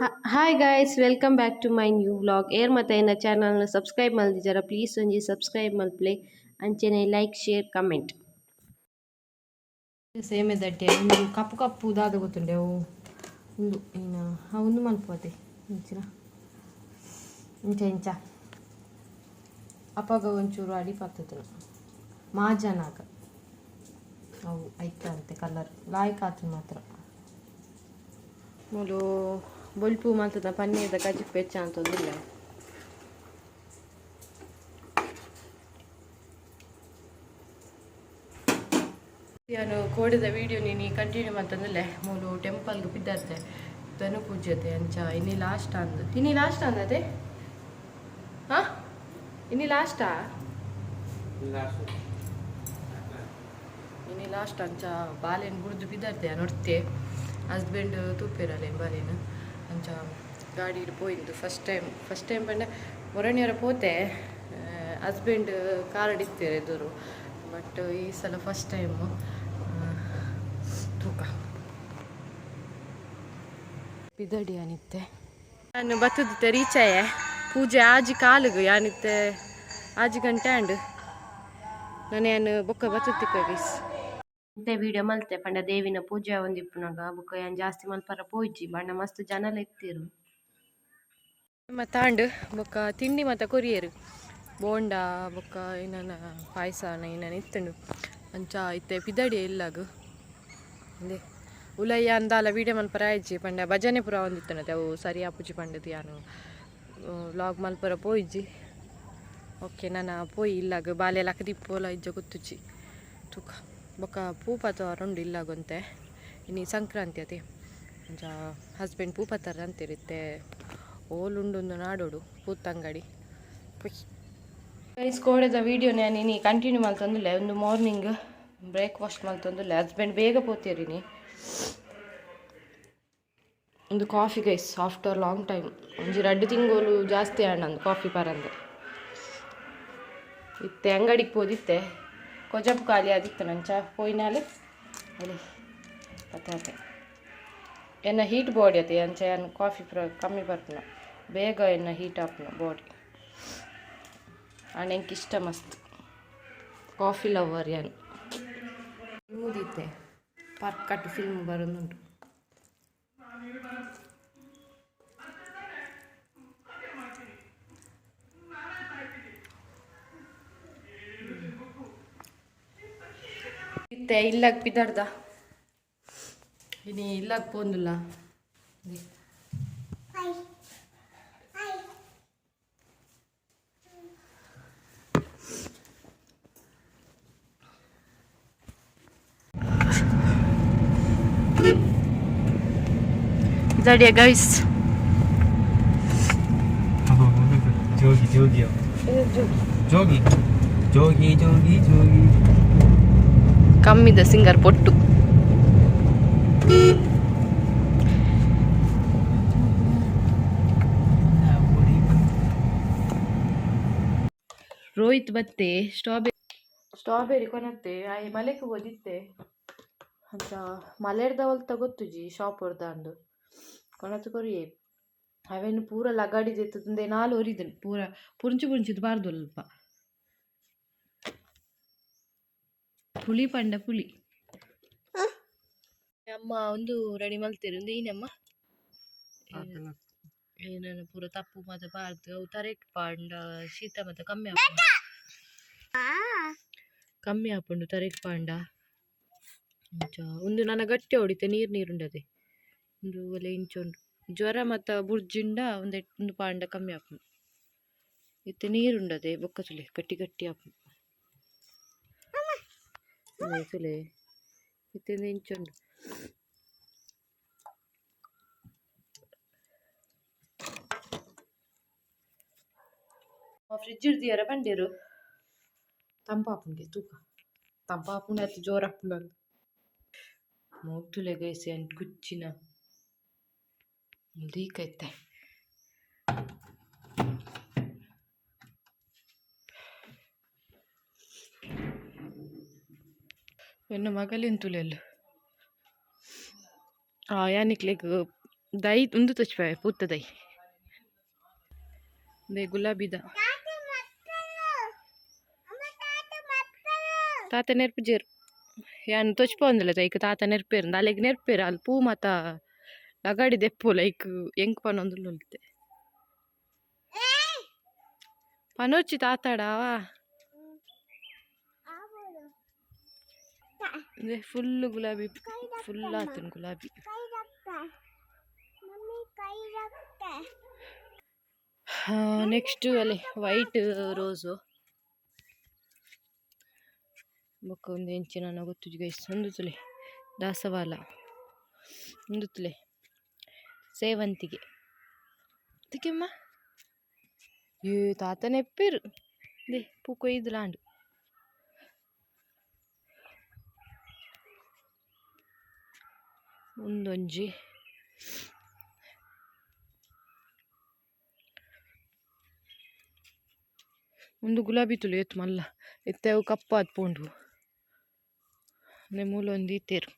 Hi guys welcome back to my new vlog air ಮತ್ತು channel ಚಾನಲ್ನ subscribe ಮಲ್ದಿದ್ದಾರ please ಒಂಜಿ ಸಬ್ಸ್ಕ್ರೈಬ್ ಮಲ್ಪ್ಲೆ ಅಂಚೆನೆ ಲೈಕ್ ಶೇರ್ ಕಮೆಂಟ್ ಸೇಮ್ ದಟ್ಟೆ ಒಂದು ಕಪ್ಪು ಕಪ್ಪು ದಾದ ಗೊತ್ತುಂಡೆ ಅವು. ಒಂದು ಏನು ಒಂದು ಮಲ್ಪೋತೆ ಇಂಚಿನ. ಇಂಚ ಇಂಚ. ಅಪ್ಪಾಗ ಒಂಚೂರು ಅಡಿ ಪಾತ್ರ ಮಾಜನಾಗ. ಅವು ಐತಂತೆ ಕಲರ್ ಲಾಯ್ಕ್ ಆತು ಮಾತ್ರ. ಮೂಲು ಬೊಲ್ಪು ಮಾತದ ಪನ್ನೀರ್ದ ಕಜಿಪ್ ವೆಚ್ಚ ಅಂತಂದಿಲ್ಲ ನಾನು ಕೋಡಿದ ವಿಡಿಯೋ ನೀನು ಕಂಟಿನ್ಯೂ ಮಾಡ್ತಂದಲ್ಲೇ ಮೂಲು ಟೆಂಪಲ್ಗೆ ಬಿದ್ದಾರ್ತೆ ಧನು ಪೂಜತೆ ಅಂಚ, ಇನ್ನಿ ಲಾಸ್ಟ್ ಅಂದ. ಇನ್ನಿ ಲಾಸ್ಟ್ ಅಂದದೆ ಹಾ? ಇನ್ನಿ ಲಾಸ್ಟಾ ಇನ್ನಿ ಲಾಸ್ಟ್ ಅಂಚ, ಬಾಲೆನ್ ಬುಡ್ದು ಬಿದ್ದಾರ್ತೆ ನೋಡ್ತೆ ಹಸ್ಬೆಂಡ್ ತೂಪೇರಲ್ಲ ಬಾಲೆನ್? ಅಂಚ ಗಾಡಿ ಪೋಯಿಂದು ಫಸ್ಟ್ ಟೈಮ್ ಫಸ್ಟ್ ಟೈಮ್ ಪಂಡ ಮೊರಣಿಯವರ ಪೋತೆ ಹಸ್ಬೆಂಡ್ ಕಾರ್ ಇಡ್ತಾರೆ ಎದುರು ಬಟ್ ಈ ಸಲ ಫಸ್ಟ್ ಟೈಮ್ ತೂಕ. ಬಿದಡಿ ಅನಿತ್ತೆ ನಾನು ಬತ್ತದಿತ್ತೆ ರೀಚಾಯ ಪೂಜೆ ಆಜಿ ಕಾಲುಗು ಯಾನಿತ್ತೆ, ಆಜಿ ಗಂಟೆ ಅಂಡ್. ನಾನು ಬೊಕ್ಕ ಬತ್ತತ್ತಿಕ್ಕ ಗೈಸ್ ಇಂತೆ ವಿಡಿಯೋ ಮಲ್ತೆ, ಪಂಡ ದೇವಿನ ಪೂಜೆ ಒಂದಿಪ್ಪುನಾಗ ಬೊಕ ಏನ್ ಜಾಸ್ತಿ ಮಲ್ಪರ ಪೋಯಿಜಿ ಬಣ್ಣ ಮಸ್ತ್ ಜನಲ ನಮ್ಮ ತಾಂಡ್ ಬೊಕ ತಿಂಡಿ ಮತ್ತು ಕೊರಿಯರು. ಬೋಂಡ ಬೊಕ ಏನಾನ ಪಾಯಸ ಏನಾನ ಇತ್ತುಂಡು. ಅಂಚ ಇತ್ತೆ ಪಿದಡಿ ಎಲ್ಲಾಗು ಅಂದೆ ಉಲಯ್ಯ ಅಂದಾಲ ವೀಡಿಯೋ ಮಲ್ಪರ ಆಯ್ಜಿ ಪಂಡ ಭಜನೆ ಪುರ ಒಂದಿತ್ತನತೆ ಅವು ಸರಿ ಆಪುಜಿ ಪಂಡದು ಯಾನು. ವ್ಲಾಗ್ ಮಲ್ಪರ ಪೋಯ್ಜಿ ಓಕೆ, ನಾನು ಪೋಯಿ ಇಲ್ಲಾಗ ಬಾಲೆ ಲಕ್ಕ ದಿಪ್ಪೋಲ ಇಜ್ಜ ಗೊತ್ತುಜಿ ತೂಕ. ಬೊಕ್ಕ ಪೂಪತ ರೊಂಡು ಇಲ್ಲಾಗೊಂತೆ ಇನ್ನು ಸಂಕ್ರಾಂತಿ ಅತಿ. ಅಂಚ ಹಸ್ಬೆಂಡ್ ಪೂಪತ್ತಾರ ಅಂತಿರುತ್ತೆ. ಓಲುಂಡೊಂದು ನಾಡೋಡು, ಪೂತಂಗಡಿ. ಗೈಸ್ ಕೋಡೆದ ವೀಡಿಯೋ ನಾನು ಇನಿ ಕಂಟಿನ್ಯೂ ಮಲ್ತಂದಿಲ್ಲ, ಒಂದು ಮಾರ್ನಿಂಗ್ ಬ್ರೇಕ್ಫಾಸ್ಟ್ ಮಲ್ತಂದಿಲ್ಲ, ಹಸ್ಬೆಂಡ್ ಬೇಗ ಪೋತೀರಿನಿ ಒಂದು coffee guys after long time ಒಂಜಿ ರಡ್ಡು ತಿಂಗೋಲು ಜಾಸ್ತಿ ಆಂಡ್ ಕಾಫಿ ಪರಂದೆ ಇತ್ತೆ ಅಂಗಡಿಗೆ ಪೋದಿತ್ತೆ. ಕೊಜಪ್ಪು ಖಾಲಿ ಆಗಿತ್ತು ನನ್ನ ಚಾ ಪೋಯಿನಾಲೆ ಅಲ್ಲಿ ಪತ್ತೆ ಎನ್ನ ಹೀಟ್ ಬಾಡಿ ಅತೆ ಅಂಚ ಏನು ಕಾಫಿ ಪ್ರ ಕಮ್ಮಿ ಬರ್ಪುನ ಬೇಗ ಎನ್ನ ಹೀಟ್ ಆಪುನ ಬಾಡಿ ಅಣ್ಣ ಎಂಕ್ ಇಷ್ಟ ಮಸ್ತ್ ಕಾಫಿ ಲವರ್ ಏನು ಮೂದಿತ್ತೆ ಪರ್ಕಟ್ ಫಿಲ್ಮ್ ಬರೋದುಂಟು ಇತ್ತೆ ಇಲ್ಲಾಗ ಬಿದ್ದಾಡ್ದ ಇನಿ ಇಲ್ಲಾಗ ಪೋಂದಿಲ್ಲ ಇದಾಡಿಯ ಗೈಸ್ ಜೋಗಿ ಜೋಗಿ ಜೋಗಿ ಜೋಗಿ ಜೋಗಿ ಜೋಗಿ ಕಮ್ಮಿದ ಸಿಂಗರ್ ಪೊಟ್ಟು. ರೋಹಿತ್ ಬತ್ತೆ ಸ್ಟ್ರಾಬೆರಿ ಸ್ಟ್ರಾಬೆರಿ ಕೊನತ್ತೆ ಆಯ್ ಮಲೆಗೆ ಓದಿತ್ತೆ ಅಂತ ಮಲೆರ್ದ ತಗೊತ್ತು ಜಿ ಶಾಪ್ ಹೊರ್ದ ಅಂದು. ಕೊನತ್ತು ಕೊರಿ, ಅವೇನು ಪೂರ ಲಗಾಡಿದೆತ್ತಂದೆ ನಾಲ್ ಒರಿದನು ಪೂರ ಪುಂಚು ಪುಂಚಿದ್ ಬಾರ್ದು ಅಲ್ಪ. ಪುಳಿ ಪಂಡ ಪುಳಿ ಅಮ್ಮ ಒಂದು ರೆಡಿ ಮಲ್ತೀರಿ ಒಂದು ಏನಮ್ಮ ಏನೇನು ಪೂರ ತಪ್ಪು ಮತ್ತೆ ಬಾರ್ದು ಅವು ತರೆಕ್ ಪಾಂಡ ಶೀತ ಮತ್ತೆ ಕಮ್ಮಿ ಆಪುಂಡು ಕಮ್ಮಿ ಹಾಕೊಂಡು ತರೇಕ್ ಪಾಂಡ. ಒಂದು ನನ್ನ ಗಟ್ಟಿ ಹೊಡಿತೆ ನೀರು ನೀರುಂಡದೆ ಒಂದು ಒಲೆ ಇಂಚೊಂಡು ಜ್ವರ ಮತ್ತು ಬುರ್ಜಿಂಡ ಒಂದು ಒಂದು ಪಾಂಡ ಕಮ್ಮಿ ಹಾಕೊಂಡು ಇತ್ತೆ ನೀರುಂಡದೆ ಬೊಕ್ಕ ಸುಲೆ ಗಟ್ಟಿ ಗಟ್ಟಿ ಆಪುಂಡು ಸುಲೆ ಸುಲೆ ಇತ್ತೆಂದು ಇಂಚೊಂಡು ಫ್ರಿಜ್ ಇಡ್ದಿಯಾರ ಬಂಡೇರು ತಂಪಾಪುಂಗೆ ತೂಕ ತಂಪಾಪುಂಡೆ ಅತ್ತು ಜೋರಾಪುಂಡು ಅಂತ ಮೂಗ್ತುಲೆ ಗೈಸಿ ಅಂಟ್ ಕುಚ್ಚಿನ ಲೀಕೈತೆ ಎನ್ನು ಮಗಲಿನ ತುಲೆಲ್ ಆ ಯಾನಿಕ್ಲೆಗ್ ದೈ ಉಂದು ತಚ್ಪೆ, ಪೂತ ದೈ. ದೇ ಗುಲಾಬಿದ ತಾತ ನೆರ್ಪು ಜೇರು. ಯಾನ್ ತೊಚ್ಪೊಂದಲ್ಲ ದೈಕ್, ತಾತ ನೆರ್ಪೇರು ಅಲೆಗ್ ನೆರ್ಪೇರು ಅಲ್ಲಿ ಪೂ ಮಾತ ಲಗಾಡಿ ದೆಪ್ಪು ಲೈಕ್ ಎಂಕ್ ಪನೊಂದು ಲೊಲ್ತೆ ಪನೋಚಿ ತಾತಾಡಾವಾ ಫುಲ್ ಗುಲಾಬಿ ಫುಲ್ ಆತನ ಗುಲಾಬಿ ನೆಕ್ಸ್ಟ್ ಅಲ್ಲಿ ವೈಟ್ ರೋಸು ಬೊಕ್ಕ ಒಂದು ಹೆಂಚಿನ ನಾನು ಗೊತ್ತು ಗೈಸ್ ಒಂದು ತುಲೆ ದಾಸವಾಲ ಒಂದು ತುಲೆ ಸೇವಂತಿಗೆ ಅದಕ್ಕೆಮ್ಮ ಏ ತಾತನೆಪ್ಪಿರು ದೇ ಪೂ ಕೊಯ್ದು ಲಾಂಡು ಒಂದೊಂಜಿ. ಒಂದು ಗುಲಾಬಿ ತುಳು ಎತ್ತು ಮಲ್ಲ. ಎತ್ತವು ಕಪ್ಪ ಪೋಂಡು ನಿಮ್ಮ ಒಂದು ಇತ್ತೇರು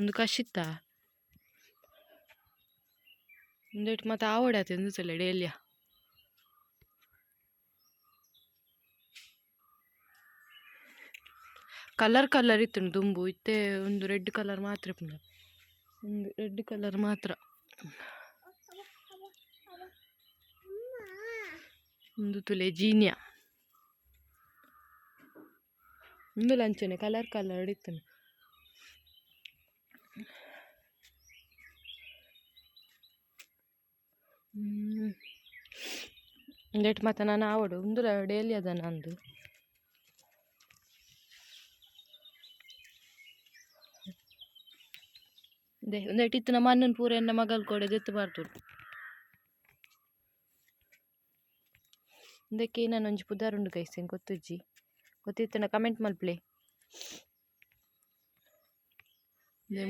ಒಂದು ಕಶಿತ್ತ ಒಂದೇಟ್ ಮತ್ತೆ ಆವಡಾತೆ ಒಂದು ಸಲ ಡೇಲಿಯ ಕಲರ್ ಕಲರ್ ಇತ್ತು ದುಂಬು, ಇತ್ತೆ ಒಂದು ರೆಡ್ ಕಲರ್ ಮಾತ್ರ. ಒಂದು ರೆಡ್ ಕಲರ್ ಮಾತ್ರ. ಒಂದು ತುಲೆ ಜೀನ್ಯ. ಒಂದು ಲಂಚನೆ ಕಲರ್ ಕಲರ್ ಇತ್ತು ಒಂದೇಟ್ ಮತ್ತೆ ನಾನು ಆವಡು. ಒಂದು ಡೈಲಿ ಅದ ನಂದು? ದೇ ಒಂದೇಟ್ ಇತ್ತು ನಮ್ಮ ಅಣ್ಣನ ಪೂರ ಎಲ್ಲ ಮಗಲ್ ಕೊಡೆ ದೆತ್ತು ಬಾರ್ದು ಇದಕ್ಕೆ ನಾನು ಒಂಜಿ ಪುದಾರುಂಡು ಕೈಸ್ತೇನೆ ಗೊತ್ತುಜ್ಜಿ ಗೊತ್ತಿತ್ತನ? Comment ಮಲ್ಪ್ಲೆ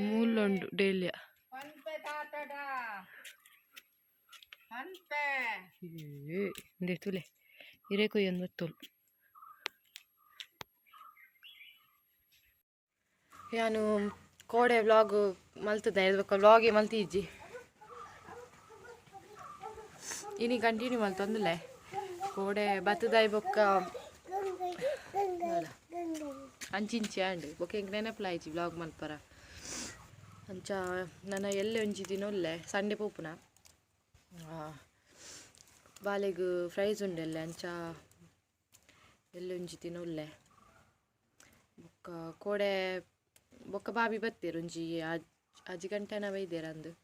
ಮೂಲೊಂಡು dahlia. ಇದೆ ತುಲೆ. ಹಿರೇಕೊಯ್ಯೊಂದು ಬತ್ತೋಲು ನಾನು ಕೋಡೆ ವ್ಲಾಗ್ ಮಲ್ತದ ಇರ್ಬೇಕು ವ್ಲಾಗೆ ಮಲ್ತಿಜ್ಜಿ ಇನಿ ಕಂಟಿನ್ಯೂ ಮಲ್ತೊಂದುಲೆ ಕೋಡೆ ಬತ್ತದಾಯಿ ಬೊಕ್ಕ ಅಂಚಿಂಚಿ ಆಂಡ್ ಬೊಕ್ಕ ಹೆಂಗೆ ನೆನಪುಲಾಯ್ಚಿ ವ್ಲಾಗ್ ಮಲ್ಪರ. ಅಂಚ, ನನ್ನ ಎಲ್ಲೆ ಒಂಜಿ ದಿನ ಒಲ್ಲೆ ಸಂಡೆ ಪೋಪುನ ಬಾಲೆಗ್ ಫ್ರೈಸ್ ಉಂಡೆಲ್ಲೆ, ಅಂಚ, ಎಲ್ಲೆ ಒಂಜಿ ದಿನ ಒಲ್ಲೆ ಬೊಕ್ಕ ಕೋಡೆ ಬೊಕ್ಕ ಬಾಬಿ ಬತ್ತೇರು ಒಂಜಿ ಅಜ್ ಅಜ್ಜಿ ಗಂಟೆನ ಬೈದೇರ ಅಂದು.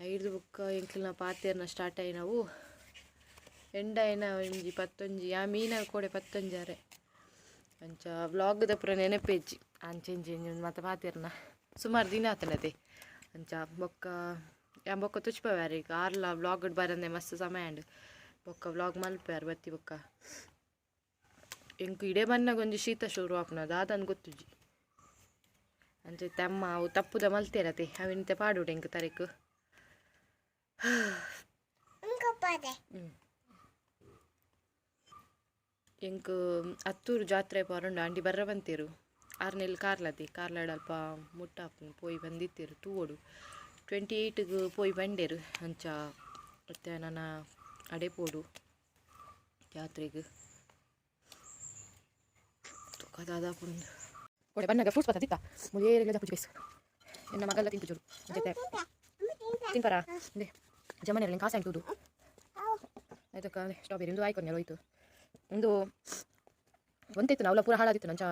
ಐದು ಬೊಕ್ಕ ಎಂಕ್ಲಿನ ಪಾತೇರ್ನ ಸ್ಟಾರ್ಟ್ ಆಯ್ನವು ಎಂಡ ಏನ ಒಂಜಿ ಪತ್ತೊಂಜಿ, ಆ ಮೀನ ಕೋಡೆ ಪತ್ತೊಂಜಾರೆ. ಅಂಚ ವ್ಲಾಗ್ದ ಪೂರ ನೆನಪೇಜ್ಜಿ ಅಂಚೆಂಜಿ ಮತ್ತೆ ಪಾತೇರ್ನ ಸುಮಾರು ದಿನ ಆತನದೆ. ಅಂಚ ಬೊಕ್ಕ, ಯಾ ಬೊಕ್ಕ ತುಚ್ಪವ್ಯಾರ ಈಗ. ಆರ್ಲ ವ್ಲಾಗ್ ಬರಂದೆ ಮಸ್ತ್ ಸಮಯ ಅಂಡ್. ಬೊಕ್ಕ ವ್ಲಾಗ್ ಮಲ್ಪ್ಯಾರ ಬತ್ತಿ ಬೊಕ್ಕ. ಎಂಕು ಇಡೇ ಬನ್ನಾಗ ಒಂಜಿ ಶೀತ ಶುರು ಆಪ್ನದು. ಅದಂದು ಗೊತ್ತುಜಿ ಅಂಚೆ ತಮ್ಮ ಅವು ತಪ್ಪುದ ಮಲ್ತೇರತೆ ಅವಿನಿಂತ ಪಾಡುಡೆ ಎಂಕ್ ತರೇಕು ಎಂಕ್ ಹತ್ತೂರು ಜಾತ್ರೆ ಪೋರಂಡು ಅಂಡಿ ಬರ್ರ ಬಂತೇರು ಆರ್ನೆಲ್ ಕಾರ್ಲತೆ ಕಾರ್ಲಡ್ಪ ಮುಟ್ಟ ಮುಟ್ಟಾಪು ಪೋಯಿ ಬಂದಿತ್ತೇರು ತೂವೋಡು ಟ್ವೆಂಟಿ ಏಯ್ಟ್ಗೆ ಪೋಯಿ ಬಂಡೇರು ಅಂಚ ಮತ್ತೆ ನನ್ನ ಅಡೆಪೋಡು ಜಾತ್ರೆಗೆ ಕದಾದ ಪುಂದು ಒಡೆ ಬಣ್ಣಗ ಫ್ರೂಟ್ಸ್ ಬರ್ತದಿತ್ತ ಮುರಿಯೇರಿಲ್ಲದ ಪೂಜೆ ಬೇಸ್ ಎನ್ನ ಮಗಲ್ಲ ತಿಂತು ಜೋರು ಜೊತೆ ತಿನ್ಪರ ಇದೆ ಜಮನೆಲ್ಲ ಕಾಸು ಆಯ್ತು ಅದಕ್ಕೆ ಅದೇ ಸ್ಟ್ರಾಬೆರಿ ಒಂದು ಆಯ್ಕೊಂಡು ಹೋಯ್ತು ಒಂದು ಒಂದಿತ್ತು ನಾವು ಪೂರ ಹಾಳಾದಿತ್ತು ನಂಚ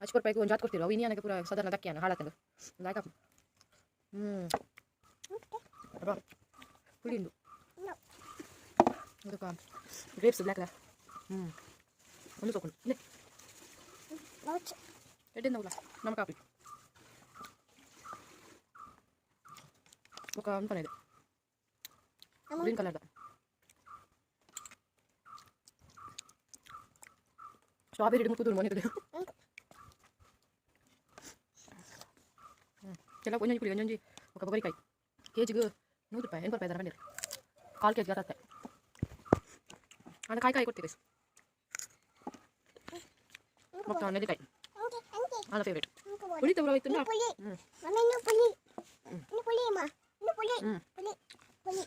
ಹಚ್ಕೊಟ್ ರೂಪಾಯಿಗೆ ಒಂದು ಜಾತ್ ಕೊಡ್ತಿರೋ ಅವು ಇನ್ನೇನಕ್ಕೆ ಪೂರ ಸಾಧಾರಣ ದಕ್ಕಿಯಾನ ಹಾಳಾತಂದು ಆಯ್ಕ ಹ್ಞೂ ಹುಳಿಂದು ಅದಕ್ಕೆ ಗ್ರೇಪ್ಸ್ ಬ್ಲ್ಯಾಕ್ ಹ್ಞೂ ಒಂದು ತಗೊಂಡು ಎಡ್ಡಿಂದ ಹೋಗ್ಲ ನಮ್ಮ ಕಾಪಿ ఒక అనుకునేది గ్రీన్ కలర్ స్ట్రాబెరీ ముక్కుతుంది మొన్నది ಎಲ್ಲ ಒಂಜೊಂಜಿ ಕುಡಿ ಒಂಜೊಂಜಿ ఒక ಬೊಗರಿಕಾಯಿ కేజీಗೆ ನೂರು ರೂಪಾಯಿ ಎಂಟು ರೂಪಾಯಿ ತಗೊಂಡಿರಿ ಕಾಲು ಕೆ ಜಿ ಆಗುತ್ತೆ ಅದು ಕಾಯಿ ಕಾಯಿ ಕೊಡ್ತೀವಿ ಹೋಗ್ತಾ ನೆಲ್ಲಿಕಾಯಿ వాళ్ళ ఫేవరెట్ పులి తవ్వ అవుతుందా పులి మమ్మీ నువ్వు పులి నువ్వు పులి అమ్మా నువ్వు పులి పులి పులి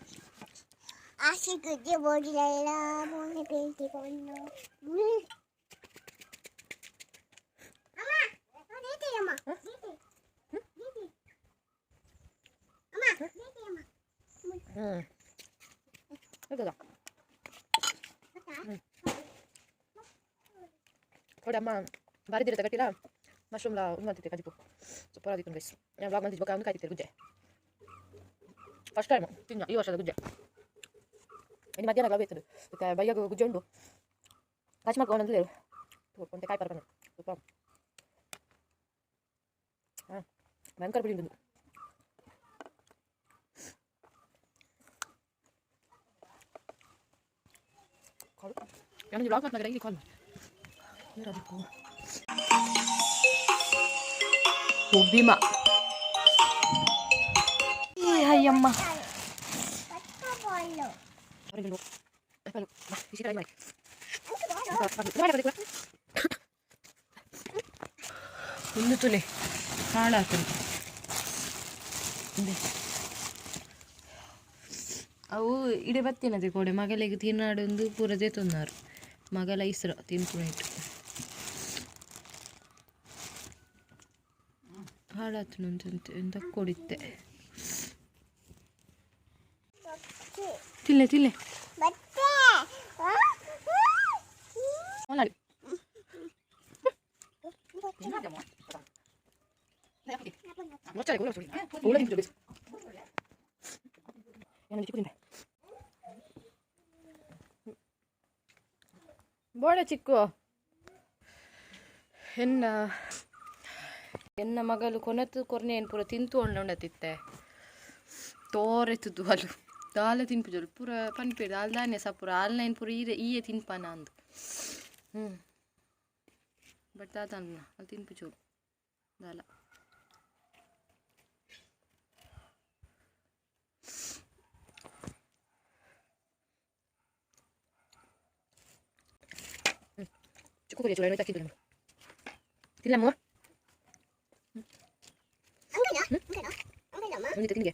ఆశ గుజ్జి బోడిలైలా మోని పేటి కొన్ను ಹೊಡಮ್ಮ ಬಾರಿದಿರುತ್ತೆ ಕಟ್ಟಿಲ್ಲ mushroom la umma tete kadipo super adikun guys. Yang vlog mandi bakal ngkai tete gude first time tinya iwa sada gude ini madia nagabe tete kita bayar gue gude ndo kasih mak onan dulu ya, tuh konte kai parpan tuh pam ah bangkar beli ndo Kalau yang di vlog nggak ada yang di kolam. ಒಬ್ಬಿಮ ಅಯ್ಯಮ್ಮ 볼로 ಹೊರಗೆ ಹೋಗು ಬಿಸಿ ಕಡೆ ಮಾಡಿ ಒಂದು 발라주는 된다꼬리 때. 딜레 딜레. 맞지? 오늘. 멋져라 찍고. 했나. ಎನ್ನ ಮಗಲು ಕೊನತು ಕೊರ್ನೆ ಏನು ಪೂರ ತಿಂತು ಉಂಡತಿತ್ತೆ. ತೋರೆತ್ತುದು ಅಲು ದಾಲ ತಿನ್ಪುಜಲು ಪೂರ ಪನ್ಪೇಡು ಅಲ್ದಾನೆ ಸ ಪೂರ ಆಲ್ನೈನ್ ಪೂರ ಈರೆ ಈಯೆ ತಿನ್ಪಾನ ಅಂದು. ಹ್ಞೂ ಬಟ್ ಅದನ್ನ ಅಲ್ಲಿ ತಿನ್ಪುಜೋಲು ದಾಲ. ಚಿಕ್ಕು ಕೊಡಿ ಚೂಡ ತಾಕಿದ್ದು ನಮ್ಗೆ. ಒಂದು ತಿನ್ಗೆ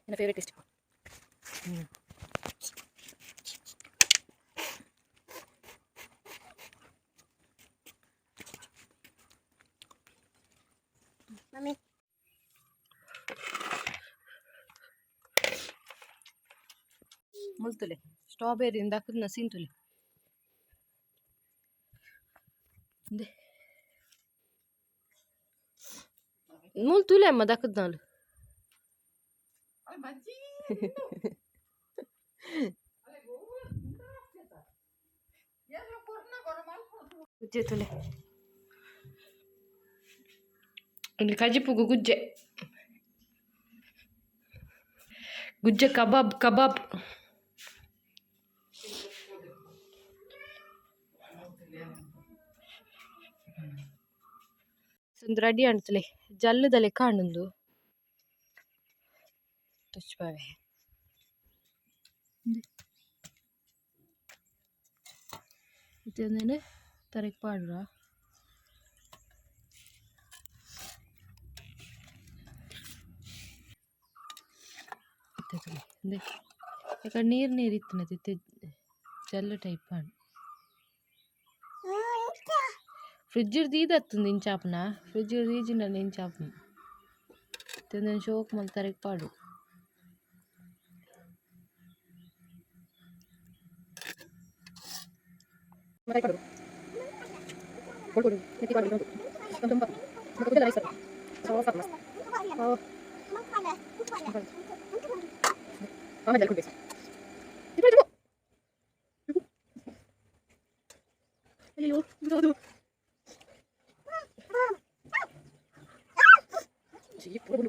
ನನ್ನ ಫೇವ್ರೆಟ್ ಟೇಸ್ಟ್ ಹ್ಞೂ మమ్మీ ముల్తులే. స్ట్రాబెర్రీ ఇందాక నసింతులే ಮುಲ್ತುಲೆ ಅಮ್ಮ ದಕ್ಕದ್ ನಾನು ಗುಜ್ಜೆ ತುಲೆ ಇಲ್ಲಿ ಕಜಿಪುಗು ಗುಜ್ಜೆ ಗುಜ್ಜೆ ಕಬಾಬ್ ಕಬಾಬ್ ಒಂದು ರೆಡಿ ಅಣ್ತಲೆ ಜಲ್ಲದ ಲೆಕ್ಕ ಹಣ್ಣೊಂದು ತುಚ್ಪಾವೆ ಇದೊಂದೇನೆ ತರಕ್ ಪಾಡ್ರ. ഇത് ಯಾಕಂದ್ರೆ ನೀರು ನೀರು ఫ్ರಿಡ್ಜ್ ದೀದತ್ತುಂದು ಇಂಚಾಪನ ಫ್ರಿಡ್ಜ್ ದೀಜಿಂಡನ ಇಂಚಾಪನ ತಿಂದನ ಶೋಕ್ ಮಲ್ತಾರಿಗೆ ಪಾಡು ಆಮೇಲೆ ಕೊಡ್ಬೇಕು ಅಯ್ಯೋ Ih, 不不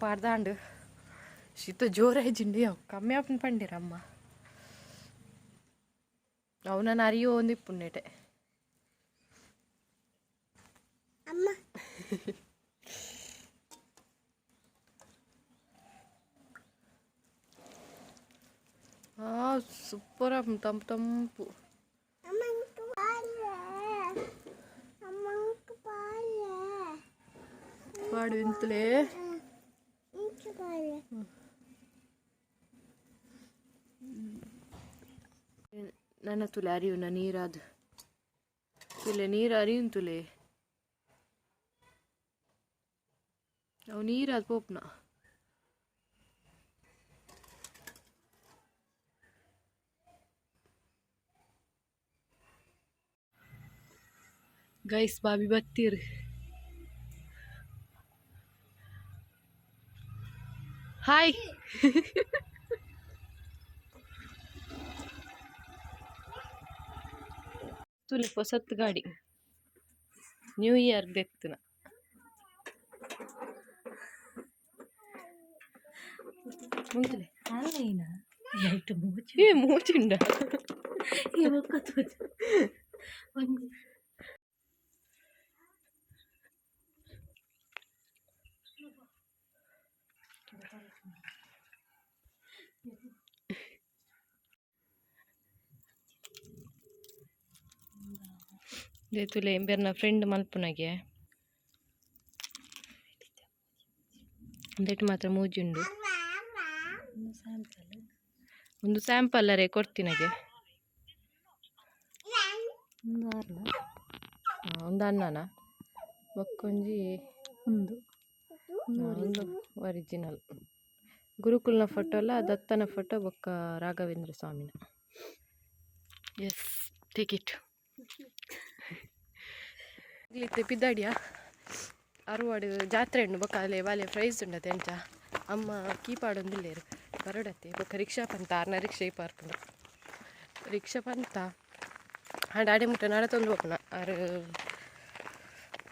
ಪಾಡ್ದಾಂಡು ಶೀತ ಜೋರಾಯ್ಜಿಂಡಿ ಅವು ಕಮ್ಮಿ ಆಪನ್ ಪಂಡಿರಮ್ಮ ಅವನನ್ನು ಅರಿಯೋ ಒಂದು ಪುಣ್ಯಟೆ ಅಮ್ಮ ಆ ಸೂಪರ್ ತಂಪು ತಂಪು ಅಮ್ಮಂಗೆ ಪಾಲೆ ಅಮ್ಮಂಗೆ ಪಾಲೆ ಮಾಡು ಇಂತಲೇ ಇಂಚು ಪಾಲೆ ನನ್ನ ತುಲೆ ಅರಿಯುನ ನೀರಾದು. ತುಲೆ ನೀರು ಅರಿಯುನ್ ತುಲೆ. ಅವು ನೀರಾದ ಪೋಪ್ನ. ಗೈಸ್ ಬಾಬಿ ಬತ್ತೀರಿ ಹಾಯ್ ತುಲಿ ಹೊಸತ್ ಗಾಡಿ ನ್ಯೂ ಇಯರ್ ದೆತ್ತುನ ಮುಂತಲೆ ಏ ಮೂಚಿಂಡ ದೇ ತುಲೆ ಎಂಬೆರ್ನ ಫ್ರೆಂಡ್ ಮಲ್ಪುನಗೆ. ಅಂದೇಟ್ ಮಾತ್ರ ಮೂಜುಂಡು ಒಂದು ಸ್ಯಾಂಪಲ್ ಅರೆ ಕೊಡ್ತೀನಗೆ. ಒಂದು ಅನ್ನನ? ಒಕ್ಕೊಂಜಿ ಒಂದು. ಒಂದು ಒರಿಜಿನಲ್ ಗುರುಕುಲ್ನ ಫೋಟೋ ಅಲ್ಲ ದತ್ತನ ಫೋಟೋ ಬೊಕ್ಕ ರಾಘವೇಂದ್ರ ಸ್ವಾಮಿನ. S ticket ಇಲ್ಲಿತ್ತೆ ಪಿದ್ದಾಡಿಯ. ಅರುವಾಡು ಜಾತ್ರೆ ಉಂಡು ಬೊಕ್ಕ ಅಲ್ಲೇ ಬಾಲೆ ಪ್ರೈಸ್ ಉಂಡತೆ ಎಂಚ ಅಮ್ಮ ಕೀಪಾಡೊಂದಿಲ್ಲೇರು ಬರಡತ್ತೆ ಬೊಕ್ಕ ರಿಕ್ಷಾ ಪಂತ, ಆರ್ನ ರಿಕ್ಷಾ ಪಾರ್ಪುಂಡು ರಿಕ್ಷಾ ಪಂತ. ಆಡ ಆಡೆ ಮುಟ್ಟ ನಡತೊಂದು ಹೋಗ್ನ. ಆರು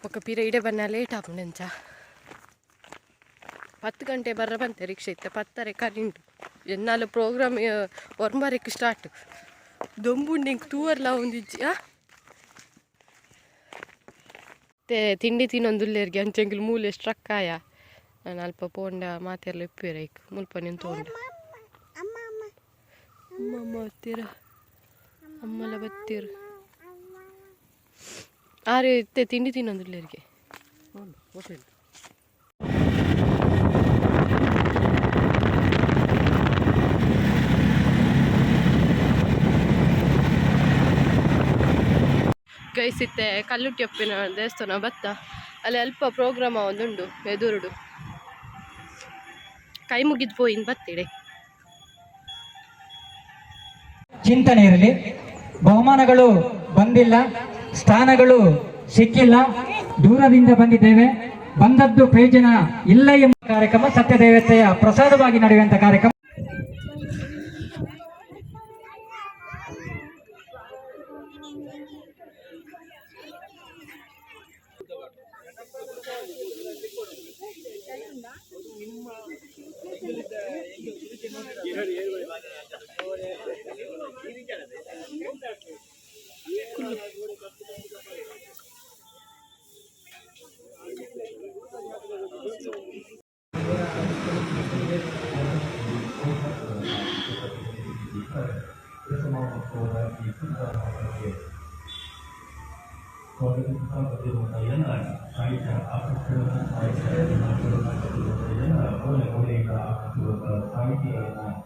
ಬೊಕ್ಕ ಪೀರ ಇಡೆ ಬನ್ನ ಲೇಟ್ ಆಪುಂಡು ಎಂಚ ಪತ್ತು ಗಂಟೆ ಬರ ಬಂತೆ ರಿಕ್ಷಾ ಇತ್ತೆ, ಪತ್ತರೆ ಕರಿಂಟು ಎನ್ನಾಲು ಪ್ರೋಗ್ರಾಮ್ ಒರ್ಮರಕ್ಕೆ ಸ್ಟಾರ್ಟ್ ದೊಂಬುಂಡಿಂಗ್ ತೂವರ್ಲ ಒಂದಿಜ್ಜಿ ಮತ್ತೆ ತಿಂಡಿ ತಿನ್ನೊಂದುಲ್ಲೇರ್ಗೆ ಅಂಚೆಂಗಿಲ್ ಮೂಲೆ ಸ್ಟ್ರಕ್ಕಾಯ ನಾನು ಅಲ್ಪ ಪೋಂಡ ಮಾತೆಲ್ಲ ಇಪ್ಪಿರೈಕ್ ಮುಲ್ಪ ನಿಂತೋಂಡ ಅಮ್ಮ ಅಮ್ಮ ಅಮ್ಮ ಅಮ್ಮ. ಬತ್ತೀರ ಅಮ್ಮಲ ಬತ್ತೀರ. ಆರೆ ಇತ್ತೆ ತಿಂಡಿ ತಿನ್ನೊಂದುಲ್ಲೇರ್ಗೆ? ಗೈಸಿತ್ತೆ ಕಲ್ಲುಟ್ಟಿಯಪ್ಪಿನ ದೇವಸ್ಥಾನ ಬತ್ತ. ಅಲ್ಲಿ ಅಲ್ಪ ಪ್ರೋಗ್ರಾಮ ಒಂದುಂಡು ಎದುರುಡು. ಕೈ ಮುಗಿದು ಪೋಯಿನ್ ಬತ್ತಿಡೆ. ಚಿಂತನೆ ಇರಲಿ. ಬಹುಮಾನಗಳು ಬಂದಿಲ್ಲ, ಸ್ಥಾನಗಳು ಸಿಕ್ಕಿಲ್ಲ. ದೂರದಿಂದ ಬಂದಿದ್ದೇವೆ. ಬಂದದ್ದು ಪ್ರಯೋಜನ ಇಲ್ಲ ಎಂಬ ಕಾರ್ಯಕ್ರಮ ಸತ್ಯದೇವತೆಯ ಪ್ರಸಾದವಾಗಿ ನಡೆಯುವಂತ ಕಾರ್ಯಕ್ರಮ. साहित्य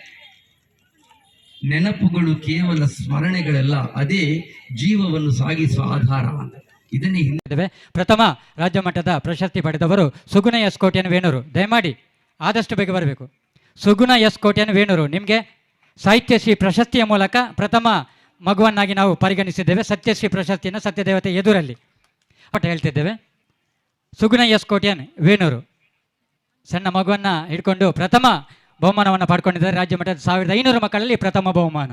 ನೆನಪುಗಳು ಕೇವಲ ಸ್ಮರಣೆಗಳಲ್ಲ, ಅದೇ ಜೀವವನ್ನು ಸಾಗಿಸುವ ಆಧಾರ. ಇದನ್ನೇ ಹಿಂದೆ ಪ್ರಥಮ ರಾಜ್ಯ ಮಟ್ಟದ ಪ್ರಶಸ್ತಿ ಪಡೆದವರು ಸುಗುಣ ಎಸ್ ಕೋಟ್ಯನ್ ವೇಣೂರು. ದಯಮಾಡಿ ಆದಷ್ಟು ಬೇಗ ಬರಬೇಕು. ಸುಗುಣ ಎಸ್ ಕೋಟ್ಯನ್ ವೇಣೂರು, ನಿಮಗೆ ಸಾಹಿತ್ಯಶ್ರೀ ಪ್ರಶಸ್ತಿಯ ಮೂಲಕ ಪ್ರಥಮ ಮಗುವನ್ನಾಗಿ ನಾವು ಪರಿಗಣಿಸಿದ್ದೇವೆ. ಸತ್ಯಶ್ರೀ ಪ್ರಶಸ್ತಿಯನ್ನು ಸತ್ಯದೇವತೆ ಎದುರಲ್ಲಿ. ಪಟ್ಟ ಹೇಳ್ತಿದ್ದೇವೆ. ಸುಗುಣ ಎಸ್ ಕೋಟ್ಯನ್ ವೇಣೂರು, ಸಣ್ಣ ಮಗುವನ್ನು ಹಿಡ್ಕೊಂಡು ಪ್ರಥಮ ಬಹುಮಾನವನ್ನು ಪಡ್ಕೊಂಡಿದ್ದಾರೆ. ರಾಜ್ಯ ಮಟ್ಟದ ಸಾವಿರದ ಐನೂರು ಮಕ್ಕಳಲ್ಲಿ ಪ್ರಥಮ ಬಹುಮಾನ.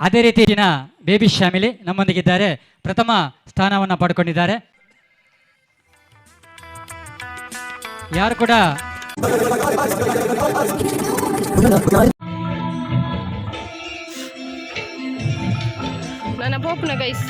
ಅದೇ ರೀತಿ ದಿನ ಬೇಬಿ ಶ್ಯಾಮಿಲಿ ನಮ್ಮೊಂದಿಗಿದ್ದಾರೆ. ಪ್ರಥಮ ಸ್ಥಾನವನ್ನು ಪಡ್ಕೊಂಡಿದ್ದಾರೆ. ಯಾರು ಕೂಡ ನನ್ನ ಗೈಸ್